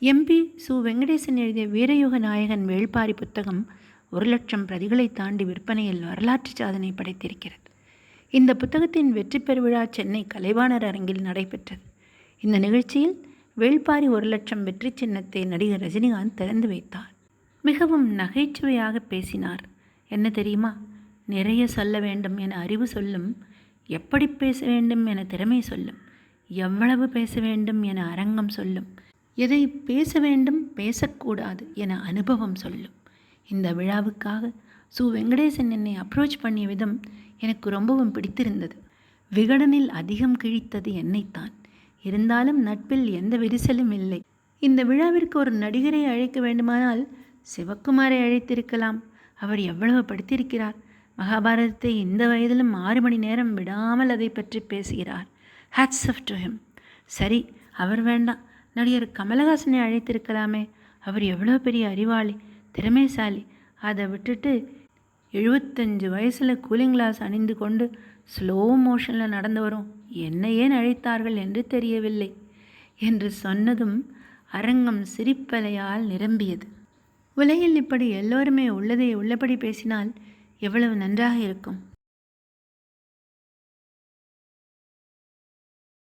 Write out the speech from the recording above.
MP சு. வெங்கடேசன் எழுதிய வீரயுக நாயகன் வேள்பாரி புத்தகம் ஒரு லட்சம் பிரதிகளை தாண்டி விற்பனையில் வரலாற்று சாதனை படைத்திருக்கிறது. இந்த புத்தகத்தின் வெற்றி பெருவிழா சென்னை கலைவாணர் அரங்கில் நடைபெற்றது. இந்த நிகழ்ச்சியில் வேள்பாரி ஒரு லட்சம் வெற்றி சின்னத்தை நடிகர் ரஜினிகாந்த் திறந்து வைத்தார். மிகவும் நகைச்சுவையாக பேசினார். என்ன தெரியுமா? நிறைய சொல்ல வேண்டும் என அறிவு சொல்லும் எப்படி பேச வேண்டும் என திறமை சொல்லும் எவ்வளவு பேச வேண்டும் என அரங்கம் சொல்லும் எதை பேச வேண்டும் பேசக்கூடாது என அனுபவம் சொல்லும். இந்த விழாவுக்காக சு. வெங்கடேசன் என்னை அப்ரோச் பண்ணிய விதம் எனக்கு ரொம்பவும் பிடித்திருந்தது. விகடனில் அதிகம் கிழித்தது என்னைத்தான். இருந்தாலும் நட்பில் எந்த விரிசலும் இல்லை. இந்த விழாவிற்கு ஒரு நடிகரை அழைக்க வேண்டுமானால் சிவக்குமாரை அழைத்திருக்கலாம். அவர் எவ்வளவு படித்திருக்கிறார். மகாபாரதத்தை இந்த வயதிலும் ஆறு மணி நேரம் விடாமல் அதை பற்றி பேசுகிறார். ஹேட்ஸ் ஆஃப் டு ஹிம் சரி அவர் வேண்டாம். நடிகர் கமலஹாசனை அழைத்திருக்கலாமே. அவர் எவ்வளோ பெரிய அறிவாளி திறமைசாலி. அதை விட்டுட்டு எழுபத்தஞ்சு வயசில் கூலிங் கிளாஸ் அணிந்து கொண்டு ஸ்லோ மோஷனில் நடந்து வரும் என்னை ஏன் அழைத்தார்கள் என்று தெரியவில்லை என்று சொன்னதும் அரங்கம் சிரிப்பலையால் நிரம்பியது. உலகில் இப்படி எல்லோருமே உள்ளதை உள்ளபடி பேசினால் எவ்வளவு நன்றாக இருக்கும்.